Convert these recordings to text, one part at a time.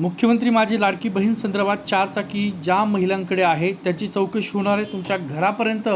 मुख्यमंत्री माझी लाडकी बहीण संदर्भात चारचाकी ज्या महिलांकडे आहे त्याची चौकशी होणार आहे. तुमच्या घरापर्यंत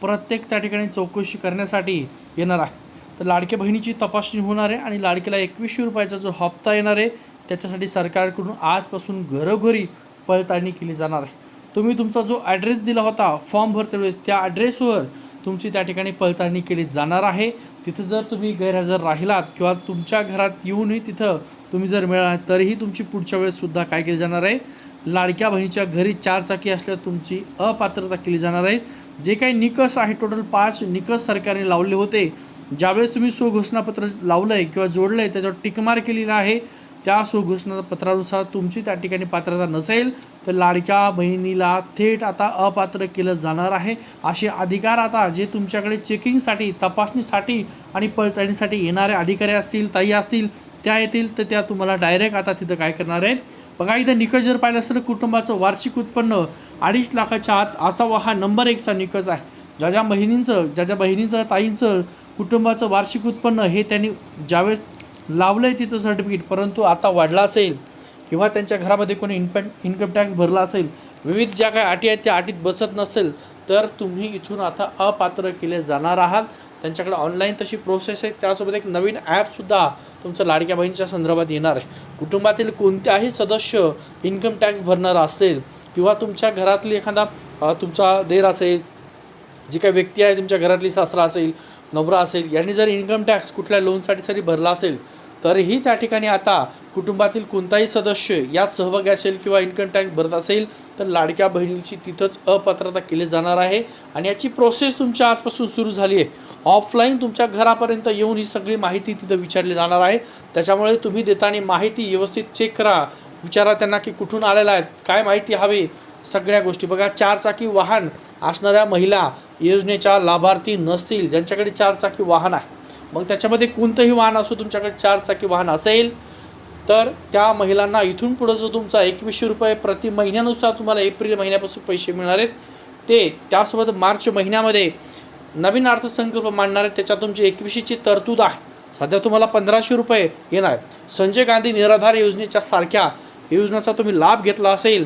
प्रत्येक त्या ठिकाणी चौकशी करण्यासाठी येणार आहे. तर लाडक्या बहिणीची तपासणी होणार आहे आणि लाडकीला एकवीसशे रुपयाचा जो हप्ता येणार आहे त्याच्यासाठी सरकारकडून आजपासून घरोघरी पडताळणी केली जाणार आहे. तुम्ही तुमचा जो ॲड्रेस दिला होता फॉर्म भरते वेळेस त्या ॲड्रेसवर तुमची त्या ठिकाणी पडताळणी केली जाणार आहे. तिथं जर तुम्ही गैरहजर राहिलात किंवा तुमच्या घरात येऊनही तिथं तुम्ही जर मिळाला तरीही तुमची पुढच्या वेळेससुद्धा काय केली जाणार आहे? लाडक्या बहिणीच्या घरी चार चाकी असल्यास तुमची अपात्रता केली जाणार आहे. जे काही निकष आहे टोटल पाच निकष सरकारने लावले होते ज्यावेळेस तुम्ही स्वघोषणापत्र लावलं आहे किंवा जोडलं आहे त्याच्यावर टिकमार केलेला आहे. त्या स्वघोषणापत्रानुसार तुमची त्या ठिकाणी पात्रता नसेल तर लाडक्या बहिणीला थेट आता अपात्र केलं जाणार आहे. असे अधिकार आता जे तुमच्याकडे चेकिंगसाठी तपासणीसाठी आणि पडताळणीसाठी येणारे अधिकारी असतील ताई असतील त्या येतील तर त्या तुम्हाला डायरेक्ट आता तिथं काय करणार आहेत बघा इथं निकष जर पाहिलं असेल तर कुटुंबाचं वार्षिक उत्पन्न अडीच लाखाच्या आत असावा हा नंबर एकचा निकष आहे. ज्या ज्या बहिणींचं ज्या ज्या बहिणींचं ताईंचं कुटुंबाचं वार्षिक उत्पन्न हे त्यांनी ज्यावेळेस लावलं आहे तिथं सर्टिफिकेट परंतु आता वाढला असेल किंवा त्यांच्या घरामध्ये कोणी इन्कम इन्कम टॅक्स भरला असेल विविध ज्या काही अटी आहेत त्या अटीत बसत नसेल तर तुम्ही इथून आता अपात्र केले जाणार आहात. त्यांच्याकडे ऑनलाईन तशी प्रोसेस आहे. त्यासोबत एक नवीन ॲपसुद्धा तुमचं लाडक्या बहिणीच्या संदर्भात येणार आहे. कुटुंबातील कोणत्याही सदस्य इन्कम टॅक्स भरणारा असेल किंवा तुमच्या घरातली एखादा तुमचा देर असेल जी काही व्यक्ती आहे तुमच्या घरातली सासरा असेल नवरा असेल यांनी जर इन्कम टॅक्स कुठल्या लोनसाठी जरी भरला असेल तरीही त्या ठिकाणी आता कुटुंबातील कोणताही सदस्य यात सहभागी असेल किंवा इन्कम टॅक्स भरत असेल तर लाडक्या बहिणीची तिथंच अपात्रता केली जाणार आहे. आणि याची प्रोसेस तुमच्या आजपासून सुरू झाली आहे. ऑफलाईन तुमच्या घरापर्यंत येऊन ही सगळी माहिती तिथं विचारली जाणार आहे. त्याच्यामुळे तुम्ही देताना माहिती व्यवस्थित चेक करा. विचारा त्यांना की कुठून आलेला आहेत काय माहिती हवी सगळ्या गोष्टी. बघा चारचाकी वाहन असणाऱ्या महिला योजनेच्या लाभार्थी नसतील ज्यांच्याकडे चारचाकी वाहन आहे. मग त्याच्यामध्ये कोणतंही वाहन असो तुमच्याकडे चारचाकी वाहन असेल तर त्या महिलांना इथून पुढं जो तुमचा एकवीसशे रुपये प्रति महिन्यानुसार तुम्हाला एप्रिल महिन्यापासून पैसे मिळणार आहेत ते त्यासोबत मार्च महिन्यामध्ये नवीन अर्थसंकल्प मांडणार आहे त्याच्यात तुमची एकवीसशेची तरतूद आहे. सध्या तुम्हाला पंधराशे रुपये येणार. आहेत संजय गांधी निराधार योजनेच्या सारख्या योजनेचा तुम्ही लाभ घेतला असेल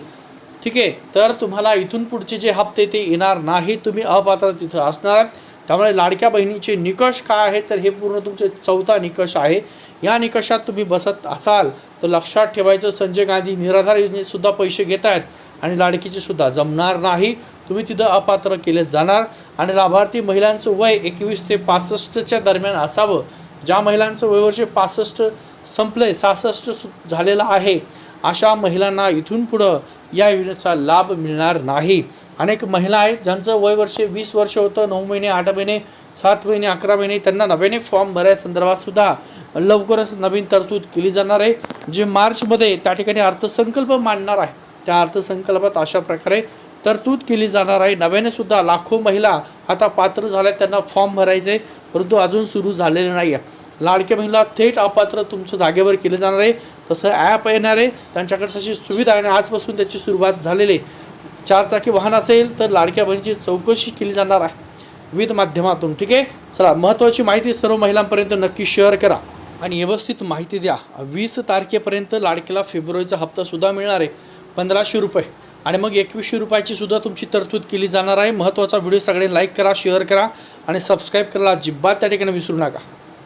ठीक आहे तर तुम्हाला इथून पुढचे जे हप्ते ते येणार नाही. तुम्ही अपात्र तिथं असणार आहात. त्यामुळे लाडक्या बहिणीचे निकष काय आहेत तर हे पूर्ण तुमचे चौथा निकष आहे. या निकषात तुम्ही बसत असाल तर लक्षात ठेवायचं संजय गांधी निराधार योजनेतसुद्धा पैसे घेत आहेत आणि लाडकीचेसुद्धा जमणार नाही. तुम्ही तिथं अपात्र केले जाणार आणि लाभार्थी महिलांचं वय एकवीस ते पासष्टच्या दरम्यान असावं. ज्या महिलांचं वयवर्ष पासष्ट संपलंय सहासष्ट सु झालेलं आहे अशा महिलांना इथून पुढं या योजनेचा लाभ मिळणार नाही. अनेक महिला आहेत ज्यांचं वय वर्षे वीस वर्ष होतं नऊ महिने आठ महिने सात महिने अकरा महिने त्यांना नव्याने फॉर्म भरायसंदर्भात सुद्धा लवकरच नवीन तरतूद केली जाणार आहे जे मार्चमध्ये त्या ठिकाणी अर्थसंकल्प मांडणार आहे. त्या अर्थसंकल्पात अशा प्रकारे तरतूद केली जाणार आहे. नव्याने सुद्धा लाखो महिला आता पात्र झाल्या त्यांना फॉर्म भरायचे परंतु अजून सुरू झालेले नाही आहे लाडक्या महिला थेट अपात्र तुमचं जागेवर केलं जाणार आहे. तसं ॲप येणार आहे त्यांच्याकडे तशी सुविधा आहे आणि आजपासून त्याची सुरुवात झालेली आहे. चारचाकी वाहन असेल तर लाडक्या बहिणीची चौकशी केली जाणार आहे. विविध माध्यमातून ठीक आहे? चला महत्त्वाची माहिती सर्व महिलांपर्यंत नक्की शेअर करा आणि व्यवस्थित माहिती द्या. वीस तारखेपर्यंत लाडकेला फेब्रुवारीचा हप्तासुद्धा मिळणार आहे पंधराशे रुपये. आणि मग एकवीसशे रुपयाची सुद्धा तुमची तरतूद केली जाणार आहे. महत्त्वाचा व्हिडिओ सगळे लाईक करा शेअर करा आणि सबस्क्राईब करायला अजिबात त्या ठिकाणी विसरू नका.